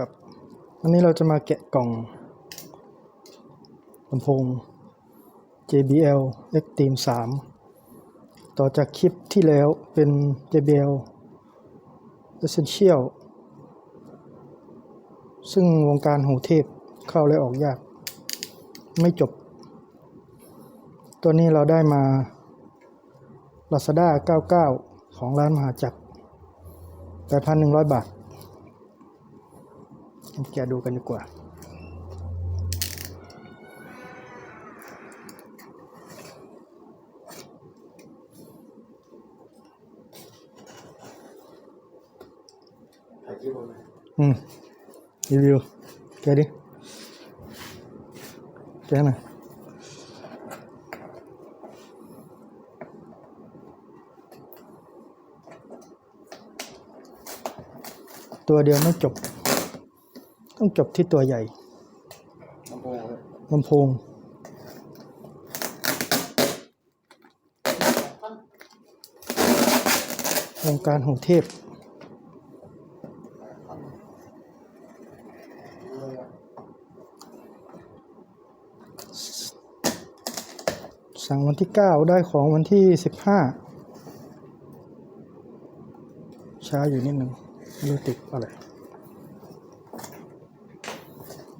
ครับ วันนี้เราจะมาแกะกล่องลำโพง JBL Xtreme 3 ต่อจากคลิปที่แล้วเป็น JBL Essential ซึ่งวงการหูเทพเข้าและออกยาก ไม่จบ ตัวนี้เราได้มา Lazada 99 ของร้านมหาจักร8,100 บาท แกะดูกันดีกว่า ถ่ายคลิปผมไหม อืม รีวิว แกะดิ แกะหน่อยตัวเดียวไม่จบ ต้องจบที่ตัวใหญ่ลำโพงเลยลำโพงวงการหูเทพสั่งวันที่ 9 ได้ของวันที่ 15 ช้าอยู่นิดหนึ่งไม่รู้ติดอะไร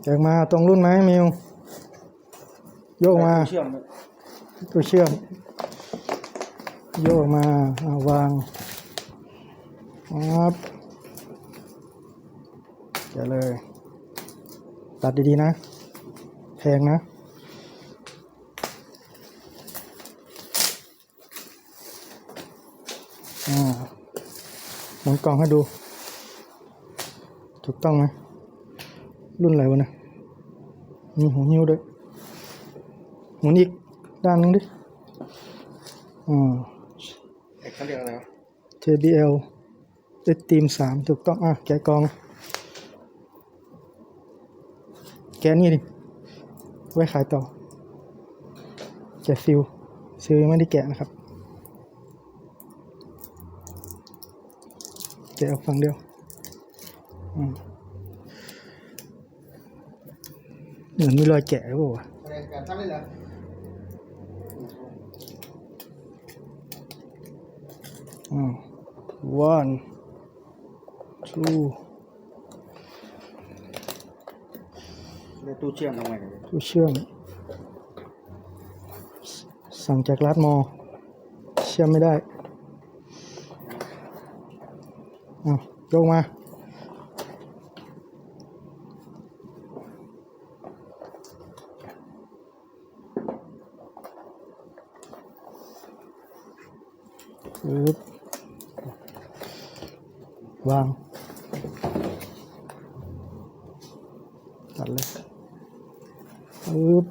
แจกมาตรงรุ่นไหมมิวโยกมาเชื่อมไหมตัวเชื่อม โยกมาเอาวางครับเดี๋ยวเลย ตัดดีๆนะแพงนะอ่าหมุนกล่องให้ดู ถูกต้องไหม รุ่นอะไรวะเนะมีหูนิ้วด้วยหมุนอีกด้านนึงดิอ่าเอกเขาเรียกอะไรวะ JBL เอ็ตีมสามถูกต้องอะแกะกล่อง แกะนี่ดิ ไว้ขายต่อ แกะซิลซิลยังไม่ได้แกะนะครับ แกะออกฝั่งเดียวอืม เหมือนมีรอยแกะหรือเปล่าอืม one two ในตู้เชื่อมทำไงเนี่ยตู้เชื่อม สั่งจากร้านมอ เชื่อมไม่ได้อะยกมา ปึ๊บวางตัดเลยปึ๊บ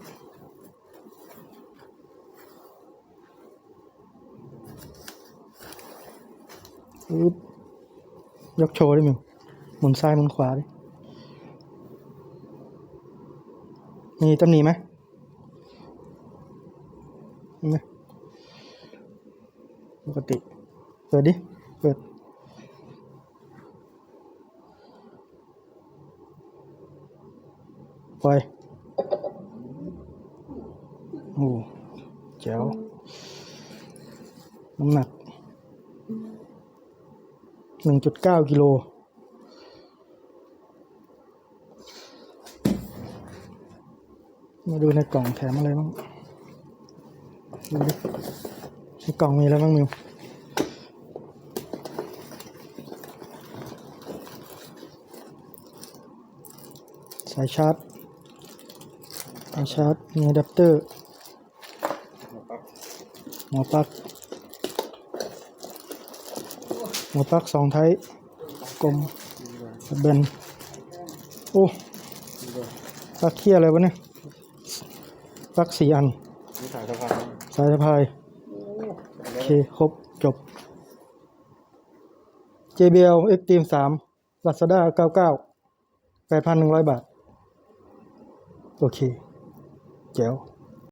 ปึ๊บยกโชว์ได้มั้ยหมุนซ้ายหมุนขวาดิมีตำหนิไหมมีไหม ปกติ เปิดดิ เปิด ปล่อย โอ้แจ๋วน้ำหนัก หนึ่งจุดเก้ากิโลมาดูในกล่องแถมอะไรบ้างดูดิ กล่องมีอะไรบ้างมิวสายชาร์จสายชาร์จมีอะแดปเตอร์หัวปั๊บหัวปลั๊กหัวปลั๊กสองไทยกลมเบนโอ้ปลั๊กเคียอะไรวะเนี่ยปลั๊กสี่อันนี่สายสะพานสายสะพายโอเคครบจบ JBL Extreme 3 Lazada 99 8,100 บาท โอเค แจ๋ว